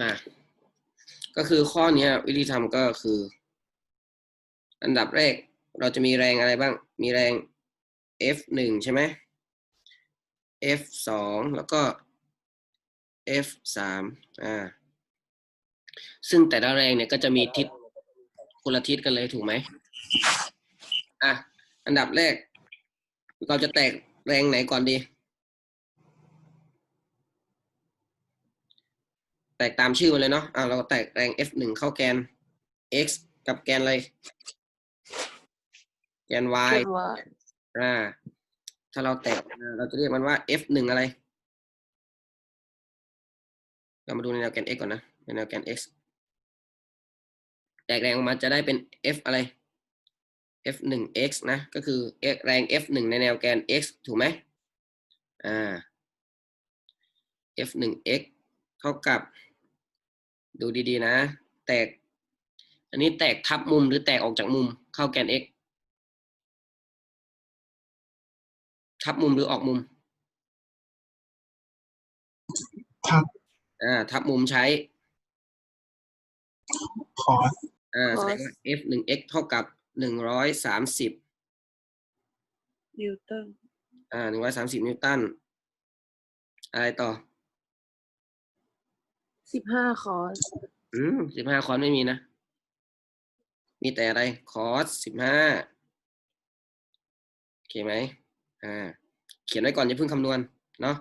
มาก็คือข้อเนี้ยวิธีทำก็คือ อันดับแรกเราจะมีแรงอะไรบ้าง มีแรง F หนึ่งใช่ไหม F สองแล้วก็ F สามอ่า ซึ่งแต่ละแรงเนี่ยก็จะมีทิศคนละทิศกันเลยถูกไหมอะ อันดับแรก เราจะแตกแรงไหนก่อนดี ตกตามชื่อมันเลยเนาะอ่าเราแตกแรง F หนึ่งเข้าแกน x กับแกนอะไร แกน y เกิดว่าอ่า ถ้าเราแตกอ่าเราจะเรียกมันว่า f หนึ่งอะไร เรามาดูในแนวแกน x ก่อนนะ ในแนวแกน x แตกแรงออกมาจะได้เป็น f อะไร f หนึ่ง x นะ ก็คือ x แรง f หนึ่งในแนวแกน x ถูกไหมอ่า f หนึ่ง x เท่ากับ ดูดีๆนะ แตก อันนี้แตกทับมุมหรือแตกออกจากมุม เข้าแกน x ทับมุมหรือออกมุม ทับ อ่า ทับมุมใช้ คอส อ่า แสดงว่า f หนึ่ง x เท่ากับหนึ่งร้อยสามสิบ นิวตัน อ่าหนึ่งร้อยสามสิบนิวตัน อะไรต่อ สิบห้าคอร์สอืมสิบห้าคอร์สไม่มีนะ มีแต่อะไรคอร์สสิบห้าโอเคไหมอ่า เขียนไว้ก่อนอย่าเพิ่งคำนวณเนาะ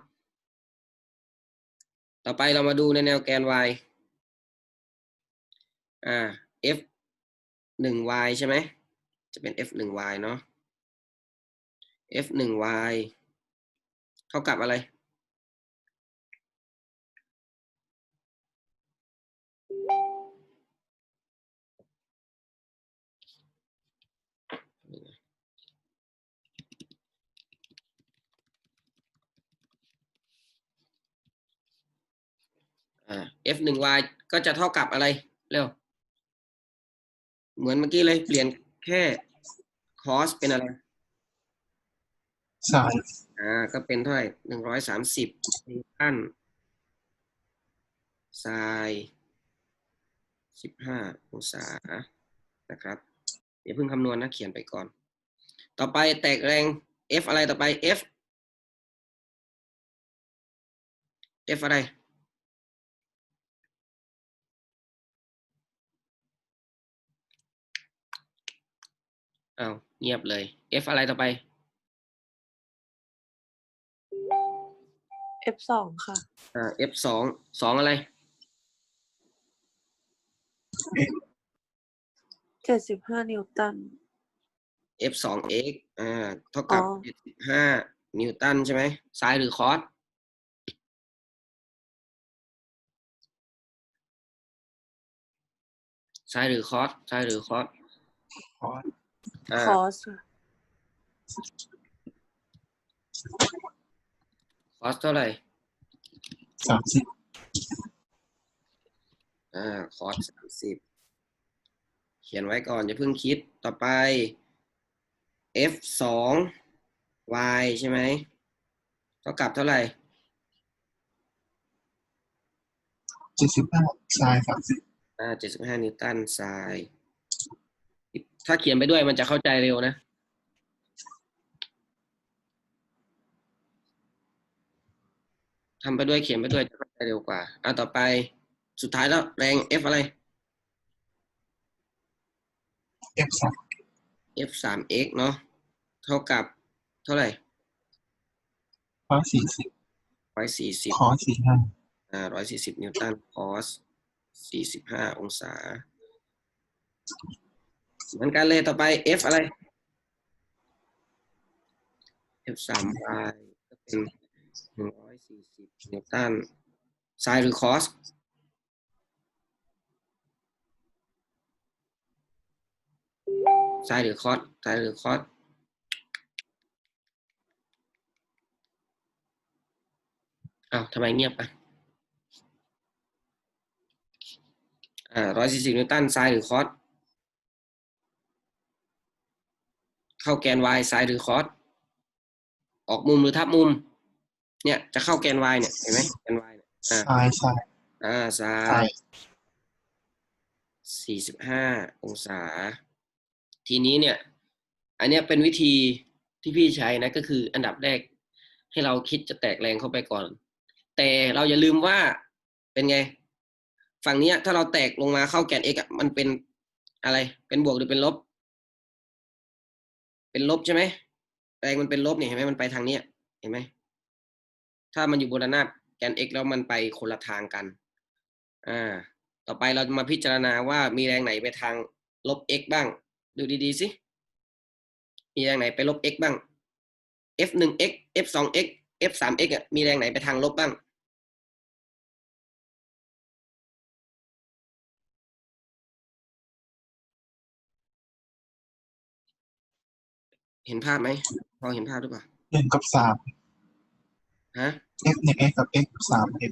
ต่อไปเรามาดูในแนวแกน y อ่า f หนึ่ง y ใช่ไหม จะเป็น f หนึ่ง y เนาะ f หนึ่ง y เท่ากับอะไร f หนึ่ง y ก็จะเท่ากับอะไร เร็ว เหมือนเมื่อกี้เลย เปลี่ยนแค่ cos เป็นอะไรสายอ่า ก็เป็นเท่าไหร่หนึ่งร้อยสามสิบนิวตันไซสิบห้าองศา นะครับ เดี๋ยวเพิ่งคำนวณนะเขียนไปก่อน ต่อไปแตกแรง F อะไรต่อไป F F อะไร อ้าวเงียบเลย F อะไรต่อไปเอฟสองค่ะ อ่า F สองสองอะไรเจ็ดสิบห้านิวตัน F สอง x อ่าเท่ากับอ๋อ เจ็ดสิบห้านิวตันใช่ไหมซ้ายหรือคอสซ้ายหรือคอสซ้ายหรือคอส คอสอ่า คอสค่ะคอสเท่าไหร่สามสิบอ่าคอสสามสิบเขียนไว้ก่อน อย่าเพิ่งคิดต่อไป F สอง y ใช่ไหมเท่ากับเท่าไหร่เจ็ดสิบห้าสายสามสิบอ่าเจ็ดสิบห้านิวตันทราย ถ้าเขียนไปด้วยมันจะเข้าใจเร็วนะทำไปด้วยเขียนไปด้วยจะเข้าใจเร็วกว่าอ่าต่อไปสุดท้ายแล้วแรง F อะไรเอฟสาม F สาม x เนาะเท่ากับเท่าไหร่คอสสี่สิบร้อยสี่สิบคอสสี่ห้าอ่าร้อยสี่สิบนิวตัน cos สี่สิบห้าองศา เหมือนกันเลยต่อไป F อะไร F สาม y ก็เป็นหนึ่งร้อยสี่สิบนิวตัน sin หรือ cos ซ้ายหรือ cos ซ้ายหรือ cos อ้าวทำไมเงียบอะอ่าร้อยสี่สิบนิวตันซ้ายหรือคอส เข้าแกน y ซ้ายหรือคอสออกมุมหรือทับมุม เนี่ยจะเข้าแกน y เนี่ยเห็นไหมแกน y เนี่ยอ่าสายสายอ่าซ้าซ้ายยสี่สิบห้าองศา ทีนี้เนี่ย อันเนี้ยเป็นวิธีที่พี่ใช้นะก็คืออันดับแรกให้เราคิดจะแตกแรงเข้าไปก่อน แต่เราอย่าลืมว่าเป็นไง ฝั่งเนี้ยถ้าเราแตกลงมาเข้าแกน x อะมันเป็นอะไร เป็นบวกหรือเป็นลบ เป็นลบใช่ไหมแรงมันเป็นลบเนี่ยเห็นไหมมันไปทางเนี้ยเห็นไหมถ้ามันอยู่บนระนาบแกน x แล้วมันไปคนละทางกัน อ่า ต่อไปเราจะมาพิจารณาว่ามีแรงไหนไปทางลบ x บ้าง ดูดีๆสิ มีแรงไหนไปลบ x บ้าง f หนึ่ง x f สอง x f สาม x อะ มีแรงไหนไปทางลบบ้าง เห็นภาพไหมพอเห็นภาพหรือเปล่าหนึ่งกับสามฮะ f หนึ่ง x กับ x สาม x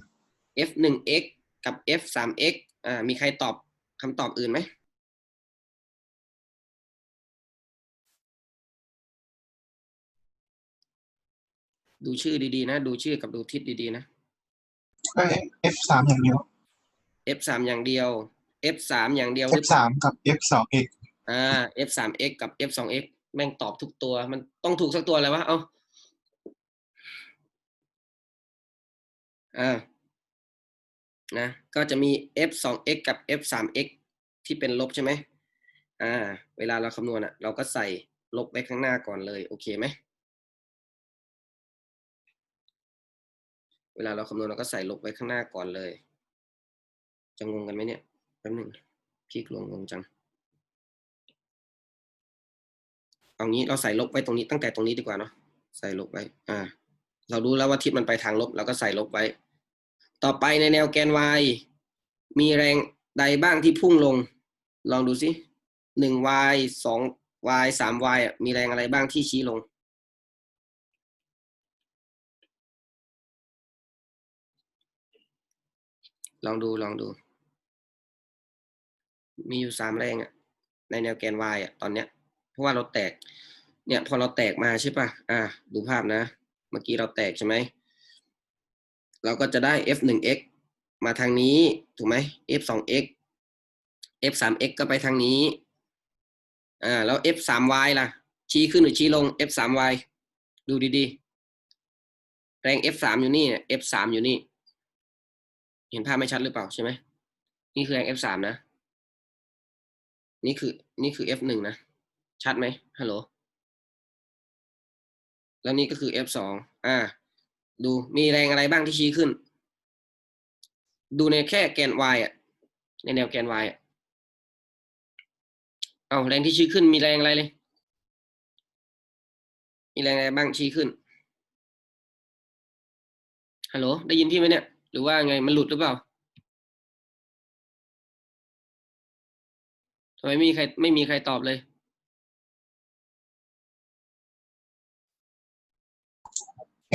f หนึ่ง x กับ f สาม x อ่ามีใครตอบคำตอบอื่นไหมดูชื่อดีๆนะ ดูชื่อกับดูทิศดีๆนะก็ f สามอย่างเดียว f สามอย่างเดียว f สามอย่างเดียวห f รือเปล่าสามกับ f สอง x อ่า f สาม x กับ f สอง x แม่งตอบทุกตัว มันต้องถูกสักตัวเลยวะ เอาอ่า นะ ก็จะมี f สอง x กับ f สาม x ที่เป็นลบใช่ไหม อ่า เวลาเราคำนวณอะ เราก็ใส่ลบไว้ข้างหน้าก่อนเลย โอเคไหม เวลาเราคำนวณเราก็ใส่ลบไว้ข้างหน้าก่อนเลย จะงงกันไหมเนี่ย แป๊บหนึ่งพลิกลงงงจัง เอางี้เราใส่ลบไว้ตรงนี้ตั้งแต่ตรงนี้ดีกว่าเนาะใส่ลบไว้ อ่า เรารู้แล้วว่าทิศมันไปทางลบเราก็ใส่ลบไว้ ต่อไปในแนวแกน y มีแรงใดบ้างที่พุ่งลง ลองดูสิหนึ่ง y สอง y สาม y มีแรงอะไรบ้างที่ชี้ลง ลองดูลองดู มีอยู่สามแรงอะในแนวแกน y อะตอนเนี้ย ราะว่าเราแตก เนี่ยพอเราแตกมาใช่ปะอะดูภาพนะ เมื่อกี้เราแตกใช่ไหม เราก็จะได้ f หนึ่ง x มาทางนี้ ถูกไหม f สอง x f สาม x ก็ไปทางนี้ อ่า แล้ว f สาม y ล่ะ ชี้ขึ้นหรือชี้ลง f สาม y ดูดีๆ แรง f สามอยู่นี่ f สามอยู่นี่ เห็นภาพไม่ชัดหรือเปล่าใช่ไหม นี่คือแรง f สามนะ นี่คือ นี่คือ f หนึ่งนะ ชัดไหมฮัลโหลแล้วนี่ก็คือ f สองอ่า ดูมีแรงอะไรบ้างที่ชี้ขึ้น ดูในแค่แกน y อะ ในแนวแกน y อะเอาแรงที่ชี้ขึ้นมีแรงอะไรเลย มีแรงอะไรบ้างชี้ขึ้น ฮัลโหล ได้ยินพี่ไหมเนี่ย หรือว่าไง มันหลุดหรือเปล่าทำไมไม่มีใครไม่มีใครตอบเลย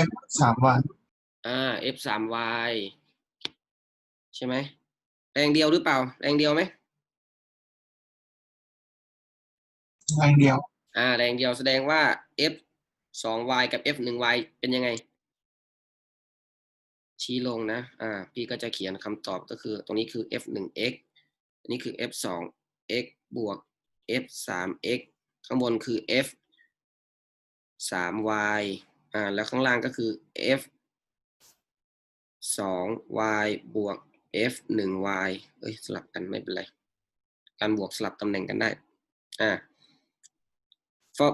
f สาม y อ่า f สาม y ใช่ไหมแรงเดียวหรือเปล่า แรงเดียวไหมแรงเดียว อ่า แรงเดียวแสดงว่า f สอง y กับ f หนึ่ง y เป็นยังไง ชี้ลงนะ อ่า พี่ก็จะเขียนคำตอบก็คือ ตรงนี้คือ f หนึ่ง x อันนี้คือ f สอง x บวก f สาม x ข้างบนคือ f สาม y อ่าแล้วข้างล่างก็คือ f สอง y บวก f หนึ่ง y เอ้ยสลับกันไม่เป็นไร การบวกสลับตำแหน่งกันได้อ่า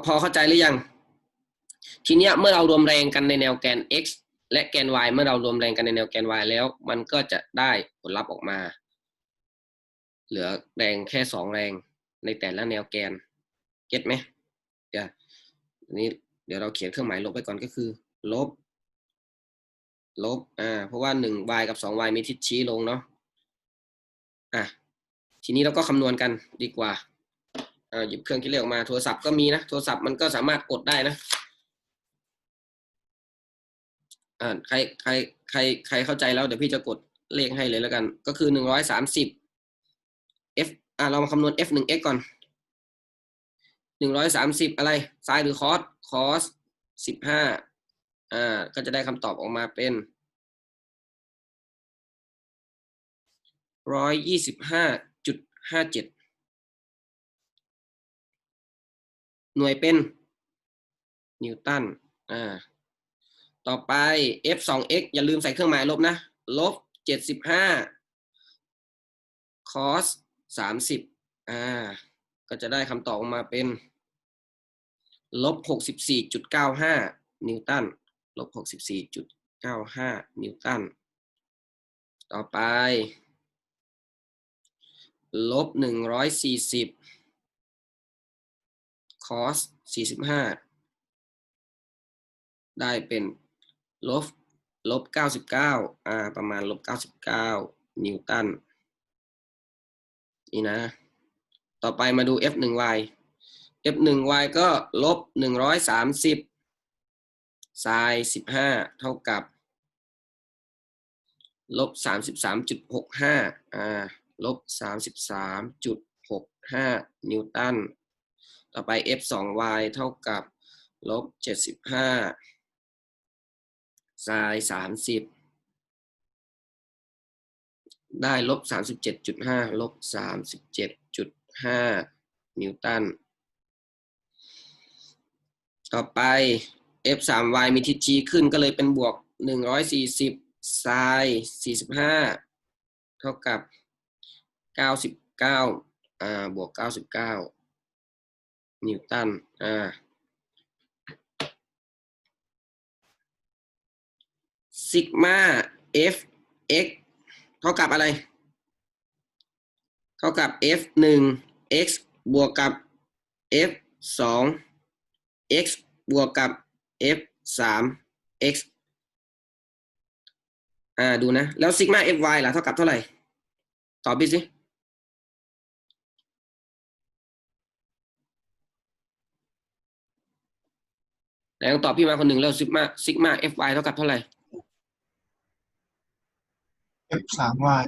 พอเข้าใจหรือยัง ทีเนี้ยเมื่อเรารวมแรงกันในแนวแกน x และแกน y เมื่อเรารวมแรงกันในแนวแกน y แล้ว มันก็จะได้ผลลัพธ์ออกมา เหลือแรงแค่สองแรงในแต่ละแนวแกน เก็ตไหมเดี๋ยวอันนี้ ดี๋ยวเราเขียนเครื่องหมายลบไปก่อนก็คือ ลบ ลบ อ่า เพราะว่าหนึ่ง y กับสอง y มีทิศชี้ลงเนาะ อะ ทีนี้เราก็คำนวณกันดีกว่า อ่า หยิบเครื่องคิดเลขออกมาโทรศัพท์ก็มีนะ โทรศัพท์มันก็สามารถกดได้นะ อ่า ใคร ใคร ใคร ใครเข้าใจแล้ว เดี๋ยวพี่จะกดเลขให้เลยแล้วกัน ก็คือหนึ่งร้อยสามสิบ f อ่าเรามาคำนวณ f หนึ่ง x ก่อน หนึ่งร้อยสามสิบอะไรซ้ายหรือคอสคอสสิบห้าอ่า ก็จะได้คำตอบออกมาเป็นร้อยยี่สิบห้าจุดห้าเจ็ดหน่วยเป็น นิวตัน อ่า ต่อไป f สอง x อย่าลืมใส่เครื่องหมายลบนะ ลบเจ็ดสิบห้า cos สามสิบอ่า ก็จะได้คำตอบออกมาเป็น ลบหกสิบสี่จุดเก้าห้านิวตันลบหกสิบสี่จุดเก้าห้านิวตัน ต่อไป ลบหนึ่งร้อยสี่สิบ cos สี่สิบห้าได้เป็นลบลบเก้าสิบเก้าอ่า ประมาณลบเก้าสิบเก้านิวตัน นี่นะ ต่อไปมาดู f หนึ่ง y f หนึ่ง y ก็ลบหนึ่งร้อยสามสิบ sin สิบห้าเท่ากับ ลบสามสิบสามจุดหกห้าอ่าลบสามสิบสามจุดหกห้านิวตัน ต่อไป f สอง y เท่ากับ ลบเจ็ดสิบห้า sin สามสิบได้ลบสามสิบเจ็ดจุดห้าลบสามสิบเจ็ดจุดห้านิวตัน ต่อไป f สาม y มีทิศชี้ขึ้นก็เลยเป็นบวกหนึ่งร้อยสี่สิบ sin สี่สิบห้าเท่ากับเก้าสิบเก้าอ่าบวกเก้าสิบเก้านิวตันอ่าซิกมา f x เท่ากับอะไร เท่ากับ f หนึ่ง x บวกกับ f สอง x บวกกับ f สาม x อ่าดูนะ แล้วซิกมา f y ล่ะเท่ากับเท่าไหร่ ตอบพี่สิแล้วตอบพี่มาคนหนึ่งแล้วซิกมาซิกมา f y เท่ากับเท่าไหร่ f สาม y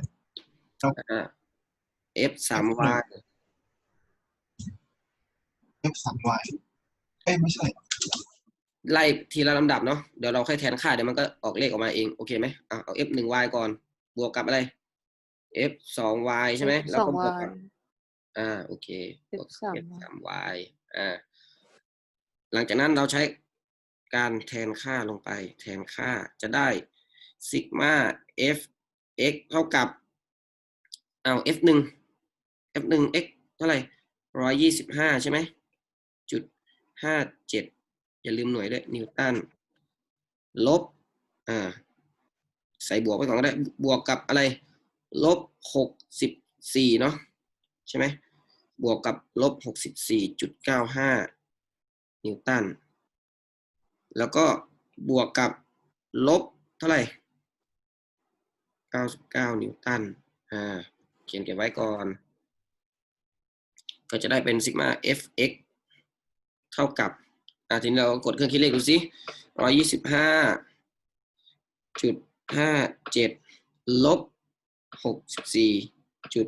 อ่า f สาม y f สาม y เอ้ยไม่ใช่ ไล่ทีละลำดับเนาะเดี๋ยวเราค่อยแทนค่าเดี๋ยวมันก็ออกเลขออกมาเองโอเคไหมอะเอา f หนึ่ง y ก่อน บวกกับอะไร f สอง y ใช่ไหมแล้วสอก็งบวก y กับอ่าโอเคบวก f สาม f y สาม y อ่าหลังจากนั้นเราใช้การแทนค่าลงไป แทนค่าจะได้ซิกมา f x เท่ากับเอา f หนึ่ง f หนึ่ง x เท่าไหร่ร้อยยี่สิบห้าใช่ไหมจุด ห้าเจ็ดอย่าลืมหน่วยด้วยนิวตันลบอ่าใส่บวกไปก่อนก็ได้บวกกับอะไร ลบหกสิบสี่เนาะใช่ไหมบวกกับลบหกสิบสี่จุดเก้าห้านิวตันแล้วก็บวกกับลบเท่าไหร่เก้าสิบเก้านิวตันอ่าเขียนเก็บไว้ก่อน ก็จะได้เป็นซิกมา fx เท่ากับอ่าทีนี้เรากดเครื่องคิดเลขดูสิร้อยยี่สิบห้าจุดห้าเจ็ดลบหกสิบสี่จุด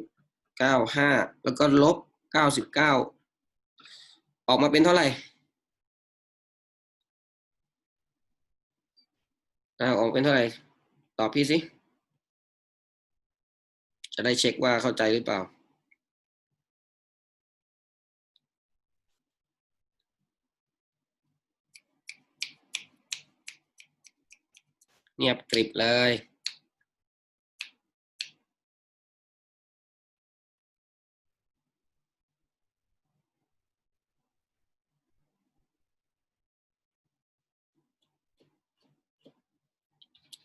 เก้าห้าแล้วก็ลบเก้าสิบเก้าออกมาเป็นเท่าไหร่อ่าออกเป็นเท่าไหร่ ตอบพี่สิ จะได้เช็คว่าเข้าใจหรือเปล่า เงียบกริบเลย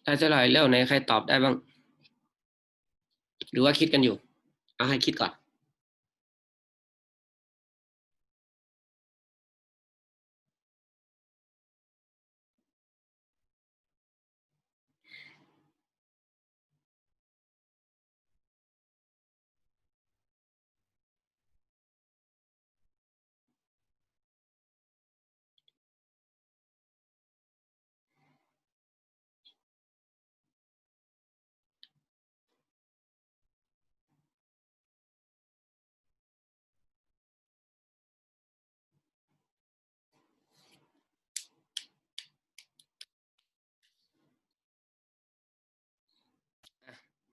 ได้เท่าไหร่แล้วไหนใครตอบได้บ้าง หรือว่าคิดกันอยู่ เอาให้คิดก่อน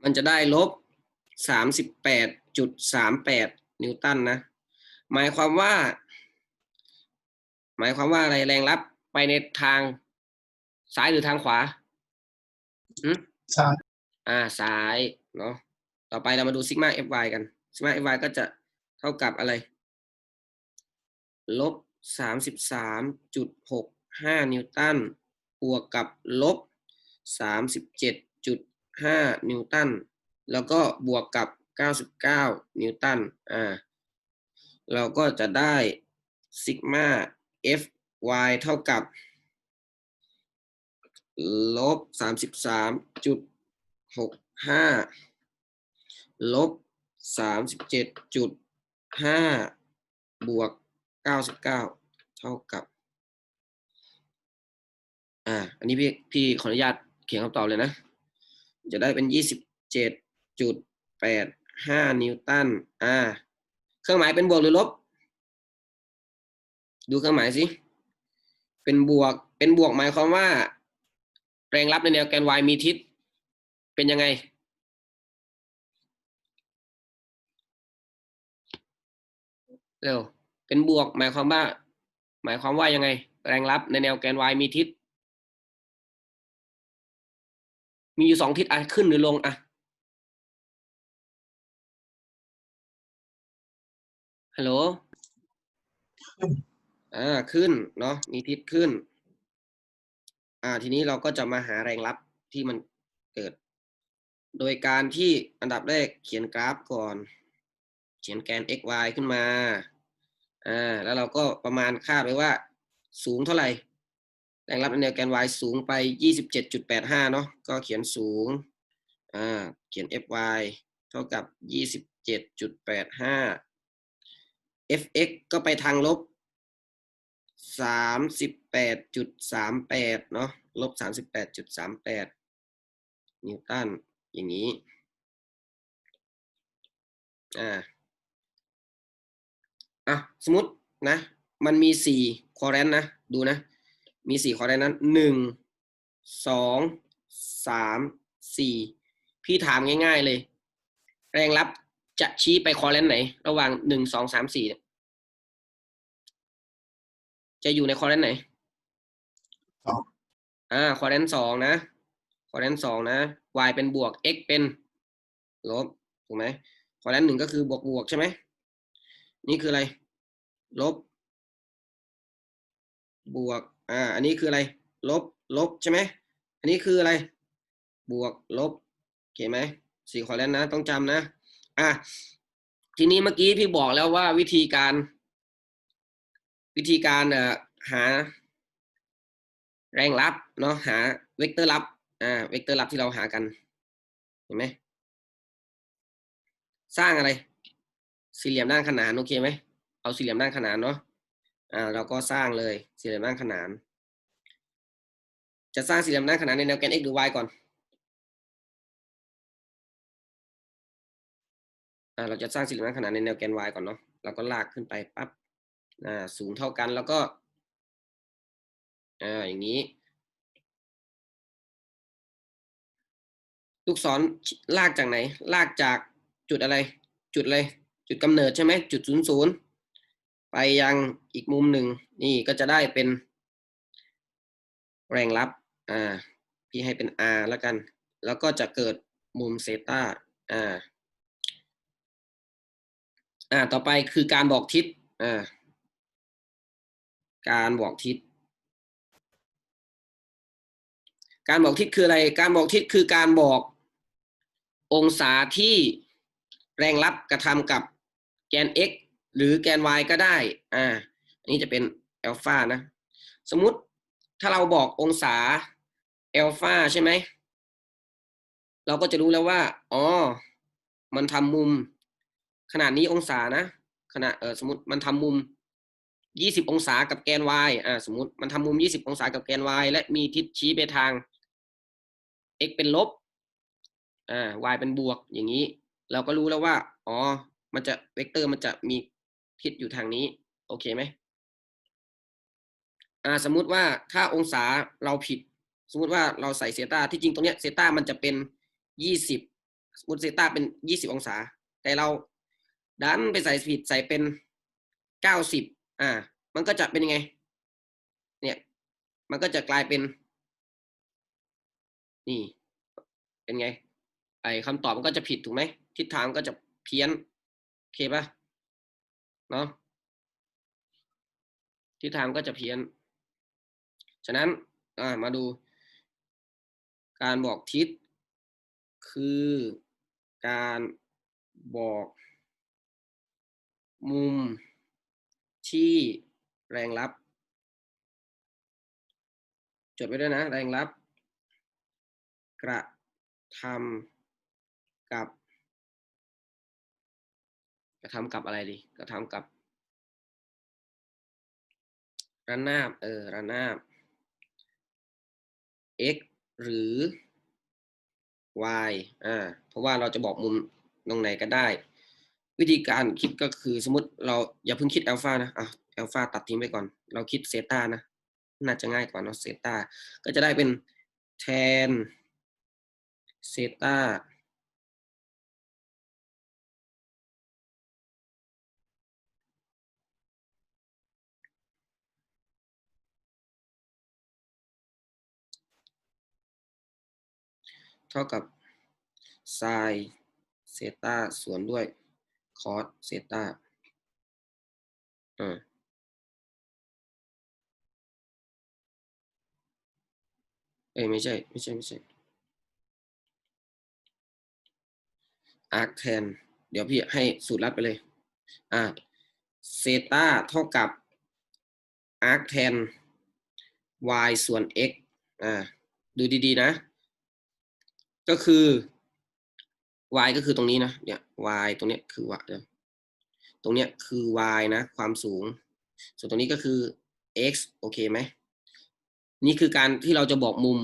มันจะได้ลบสามสิบแปดจุดสามแปดนิวตันนะ หมายความว่า หมายความว่าอะไรแรงรับไปในทางซ้ายหรือทางขวาหืมซ้าย อ่าซ้ายเนาะ ต่อไปเรามาดูซิกมา fy กันซิกมา fy ก็จะเท่ากับอะไร ลบสามสิบสามจุดหกห้านิวตันบวกกับลบสามสิบเจ็ดจุด ห้านิวตัน แล้วก็บวกกับเก้าสิบเก้านิวตัน อ่า เราก็จะได้ซิกมา fy เท่ากับลบสามสิบสามจุดหกห้าลบสามสิบเจ็ดจุดห้าบวกเก้าสิบเก้าเท่ากับ อ่า อันนี้พี่พี่ขออนุญาตเขียนคำตอบเลยนะ จะได้เป็นยี่สิบเจ็ดจุดแปดห้านิวตัน อ่า เครื่องหมายเป็นบวกหรือลบ ดูเครื่องหมายสิ เป็นบวก เป็นบวกหมายความว่า แรงรับในแนวแกน y มีทิศ เป็นยังไง เร็ว เป็นบวกหมายความว่า หมายความว่ายังไง แรงรับในแนวแกน y มีทิศ มีอยู่สองทิศอะขึ้นหรือลงอะฮัลโหลอ่าขึ้นเนาะมีทิศขึ้น อ่า ทีนี้เราก็จะมาหาแรงรับที่มันเกิด โดยการที่อันดับแรกเขียนกราฟก่อน เขียนแกน x y ขึ้นมาอ่าแล้วเราก็ประมาณคาดไว้ว่า สูงเท่าไหร่ แรงรับในแนวแกน y สูงไป 27.85 เนาะก็เขียนสูงอ่าเขียน fy เท่ากับ 27.85 fx ก็ไปทางลบสามสิบแปดจุดสามแปดเนาะลบสามสิบแปดจุดสามแปดนิวตันอย่างนี้อ่าอะสมมตินะ มันมีสี่คอเรนต์นะ ดูนะ มีสี่คอเรนต์นั้นหนึ่งสองสามสี่พี่ถามง่าย ๆเลย แรงรับจะชี้ไปคอเรนต์ไหน ระหว่างหนึ่งสองสามสี่เนี่ยจะอยู่ในคอร์เรนต์ไหนสองอ่าคอร์เรนต์สองนะคอร์เรนต์สองนะ y เป็นบวก x เป็นลบถูกไหมคอร์เรนต์หนึ่งก็คือบวกบวกใช่ไหมนี่คืออะไร ลบบวก อ่า อันนี้คืออะไร ลบ ลบใช่ไหม อันนี้คืออะไร บวก ลบโอเคไหมสี่คอร์เรนนะ ต้องจำนะ อะ ทีนี้เมื่อกี้พี่บอกแล้วว่าวิธีการ วิธีการเอ่อหา แรงลับเนาะ หาเวกเตอร์ลับ อ่า เวกเตอร์ลับที่เราหากัน เห็นไหม สร้างอะไร สี่เหลี่ยมด้านขนานโอเคไหม เอาสี่เหลี่ยมด้านขนานเนาะ อ่าเราก็สร้างเลยสี่เหลี่ยมด้านขนาน จะสร้างสี่เหลี่ยมด้านขนานในแนวแกน x หรือ y ก่อนอ่าเราจะสร้างสี่เหลี่ยมด้านขนานในแนวแกน y ก่อนเนาะเราก็ลากขึ้นไปปั๊บอ่าสูงเท่ากันแล้วก็อ่าอย่างนี้ ลูกศรลากจากไหน ลากจากจุดอะไร จุดอะไร จุดกำเนิดใช่ไหมจุดศูนย์ศูนย์ ไปยังอีกมุมหนึ่งนี่ก็จะได้เป็นแรงลับอ่าพี่ให้เป็น r แล้วกัน แล้วก็จะเกิดมุมเซตาอ่าอ่าต่อไปคือการบอกทิศอ่าการบอกทิศ การบอกทิศคืออะไร การบอกทิศคือการบอกองศาที่แรงลับกระทำกับแกน x หรือแกน y ก็ได้ อ่า อันนี้จะเป็นอัลฟานะ สมมุติถ้าเราบอกองศาอัลฟาใช่ไหม เราก็จะรู้แล้วว่า อ๋อ มันทำมุม ขนาดนี้องศานะ ขนาดเออสมมติมันทำมุม20องศากับแกน y อ่า สมมติมันทำมุม20องศากับแกน y และมีทิศชี้ไปทาง x เป็นลบ อ่า y เป็นบวก อย่างนี้ เราก็รู้แล้วว่า อ๋อ มันจะเวกเตอร์มันจะมี ทิศอยู่ทางนี้ โอเคไหมอ่าสมมุติว่าถ้าองศาเราผิด สมมุติว่าเราใส่เซตาที่จริงตรงเนี้ยเซตามันจะเป็น20สมมติเซต้าเป็นยี่สิบองศา แต่เราดันไปใส่ผิดใส่เป็นเก้าสิบอ่า มันก็จะเป็นยังไง เนี่ย มันก็จะกลายเป็น นี่ เป็นไง ไอคำตอบมันก็จะผิดถูกไหมทิศทางก็จะเพี้ยน โอเคปะ เนาะทิศทางก็จะเพี้ยน ฉะนั้นมาดู การบอกทิศ คือการบอกมุมที่แรงรับ จดไว้ด้วยนะ แรงรับ กระทำกับ กระทำกับอะไรดีกระทำกับระนาบเออระนาบ x หรือ y อ่าเพราะว่าเราจะบอกมุมตรงไหนก็ได้ วิธีการคิดก็คือสมมติเราอย่าเพิ่งคิดอัลฟานะอะอัลฟาตัดทิ้งไปก่อน เราคิดเซตานะ น่าจะง่ายกว่าเนาะเซตาก็จะได้เป็นแทนเซตา เท่ากับไซเซตาส่วนด้วยคอสเซตาอ่าเอ้ยไม่ใช่ ไม่ใช่ ไม่ใช่ arc tan เดี๋ยวพี่ให้สูตรลัดไปเลย อ่าเซตาเท่ากับ arc tan y ส่วน x อ่า ดูดี ๆ นะ ก็คือ y ก็คือตรงนี้นะเนี่ย y ตรงเนี้ยคือ y เนี่ยตรงเนี้ยคือ y นะ ความสูง ส่วนตรงนี้ก็คือ x โอเคไหมนี่คือการที่เราจะบอกมุม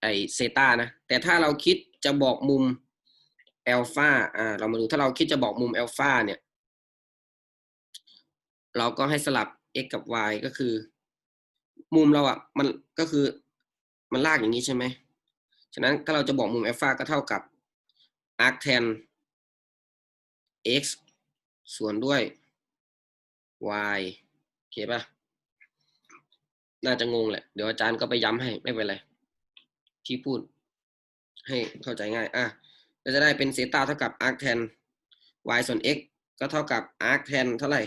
ไอเซตานะ แต่ถ้าเราคิดจะบอกมุมอัลฟาอ่า เรามาดูถ้าเราคิดจะบอกมุมอัลฟาเนี่ย เราก็ให้สลับ x กับ y ก็คือ มุมเราอะ มันก็คือมันลากอย่างนี้ใช่ไหม ฉะนั้นถ้าเราจะบอกมุมอัลฟาก็เท่ากับ arctan x ส่วนด้วย y โอเคปะน่าจะงงแหละ เดี๋ยวอาจารย์ก็ไปย้ำให้ ไม่เป็นไร ที่พูดให้เข้าใจง่าย อะ ก็จะได้เป็นเซตาเท่ากับ arctan y ส่วน x ก็เท่ากับ arctan เท่าไหร่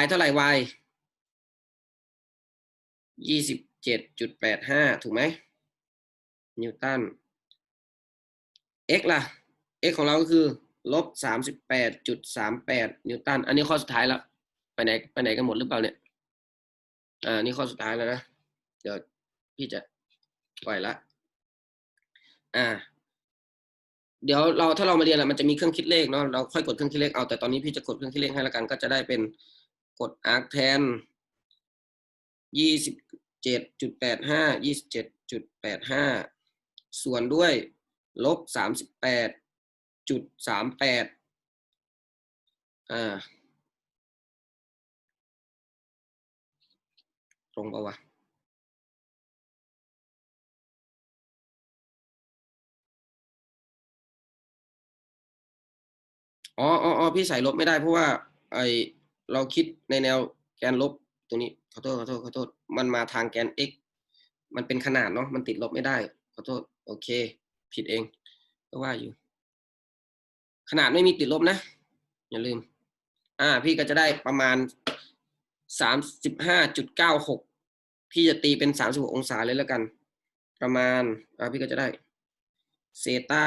y เท่าไหร่ y ยี่สิบเจ็ดจุดแปดห้าถูกไหม นิวตัน x ล่ะ x ของเราก็คือลบสามสิบแปดจุดสามแปดนิวตัน อันนี้ข้อสุดท้ายแล้ว ไปไหนไปไหนกันหมดหรือเปล่าเนี่ย อ่า นี่ข้อสุดท้ายแล้วนะ เดี๋ยวพี่จะปล่อยละ อ่า เดี๋ยวเราถ้าเรามาเรียนอะมันจะมีเครื่องคิดเลขเนาะ เราค่อยกดเครื่องคิดเลขเอา แต่ตอนนี้พี่จะกดเครื่องคิดเลขให้ละกัน ก็จะได้เป็นกด arc แทนยี่สิบเจ็ดจุดแปดห้ายี่สิบเจ็ดจุดแปดห้า ส่วนด้วยลบสามสิบแปดจุดสามแปดอ่า ตรงปะวะอ๋ออ๋อพี่ใส่ลบไม่ได้เพราะว่า ไอเราคิดในแนวแกนลบตรงนี้ขอโทษขอโทษขอโทษมันมาทางแกน x มันเป็นขนาดเนาะมันติดลบไม่ได้ อโทษ โอเค ผิดเอง ก็ว่าอยู่ ขนาดไม่มีติดลบนะ อย่าลืม อ่า พี่ก็จะได้ประมาณสามสิบห้าจุดเก้าหกพี่จะตีเป็นสามสิบหกองศาเลยแล้วกัน ประมาณอ่าพี่ก็จะได้เซตา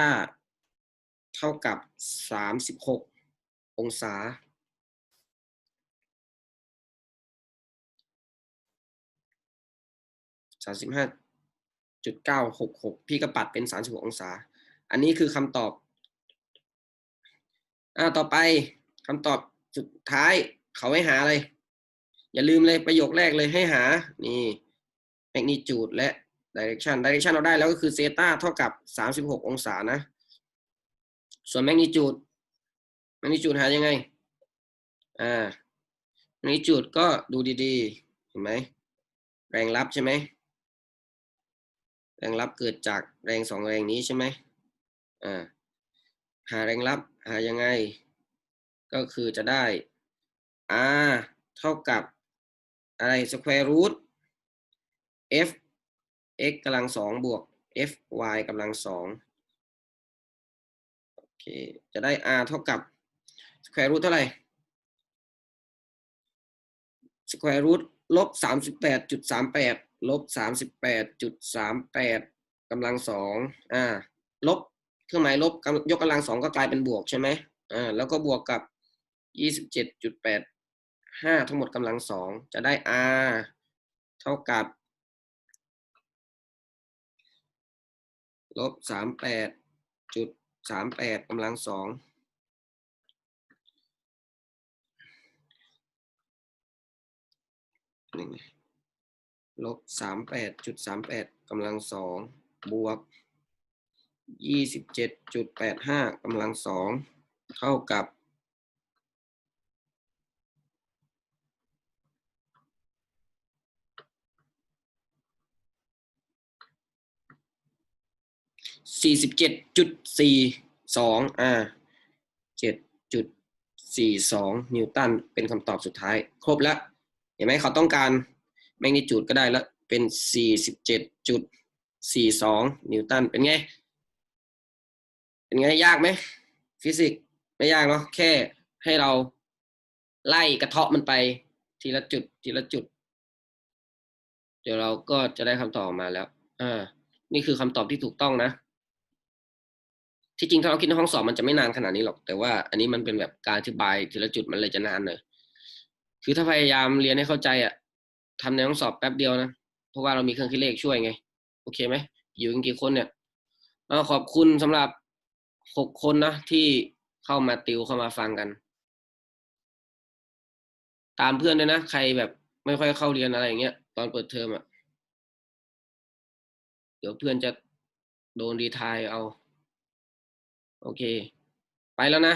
เท่ากับสามสิบหกองศาสามสิบห้า จุดเก้าหกหกพี่ก็ปัดเป็นสามสิบหกองศา อันนี้คือคำตอบ อ่า ต่อไปคำตอบสุดท้ายเขาให้หาอะไร อย่าลืมเลยประโยคแรกเลยให้หา นี่ magnitude และ direction direction เราได้แล้วก็คือเซต้าเท่ากับสามสิบหกองศานะ ส่วน magnitude magnitude หายังไง อ่า magnitude ก็ดูดีๆ เห็นไหม แรงรับใช่ไหม แรงรับเกิดจากแรงสองแรงนี้ใช่ไหมอ่าหาแรงลับหายังไง ก็คือจะได้ r เท่ากับอะไร square root f x กำลังสองบวก f y กำลังสองโอเคจะได้ r เท่ากับ square root เท่าไหร่ square root ลบสามสิบแปดจุดสามแปด ลบสามสิบแปดจุดสามแปดกำลังสองอ่า ลบเครื่องหมายลบยกกำลังสองก็กลายเป็นบวกใช่ไหมอ่า แล้วก็บวกกับยี่สิบเจ็ดจุดแปดห้าทั้งหมดกำลังสองจะได้ r เท่ากับลบสามแปดจุดสามแปดกำลังสองหนึ่ง ลบสามแปดจุดสามแปดกำลังสองบวกยี่สิบเจ็ดจุดแปดห้ากำลังสองเท่ากับสี่สิบเจ็ดจุดสี่สองอ่าเจ็ดจุดสี่สองนิวตันเป็นคำตอบสุดท้าย ครบแล้ว เห็นไหมเขาต้องการ แมกนิจูดก็ได้แล้วเป็นสี่สิบเจ็ดจุดสี่สองนิวตันเป็นไง เป็นไงยากไหมฟิสิกส์ไม่ยากเนาะแค่ให้เราไล่กระเทาะมันไปทีละจุดทีละจุด เดี๋ยวเราก็จะได้คำตอบมาแล้ว อ่า นี่คือคำตอบที่ถูกต้องนะ ที่จริงถ้าเราคิดในห้องสอบมันจะไม่นานขนาดนี้หรอก แต่ว่าอันนี้มันเป็นแบบการอธิบายทีละจุดมันเลยจะนานหน่อยคือถ้าพยายามเรียนให้เข้าใจอะ ทำในห้องสอบแป๊บเดียวนะ เพราะว่าเรามีเครื่องคิดเลขช่วยไง โอเคไหม อยู่กันกี่คนเนี่ยเอาขอบคุณสำหรับหกคนนะ ที่เข้ามาติวเข้ามาฟังกัน ตามเพื่อนด้วยนะ ใครแบบไม่ค่อยเข้าเรียนอะไรอย่างเงี้ยตอนเปิดเทอมอะ เดี๋ยวเพื่อนจะโดนรีทายเอา โอเค ไปแล้วนะ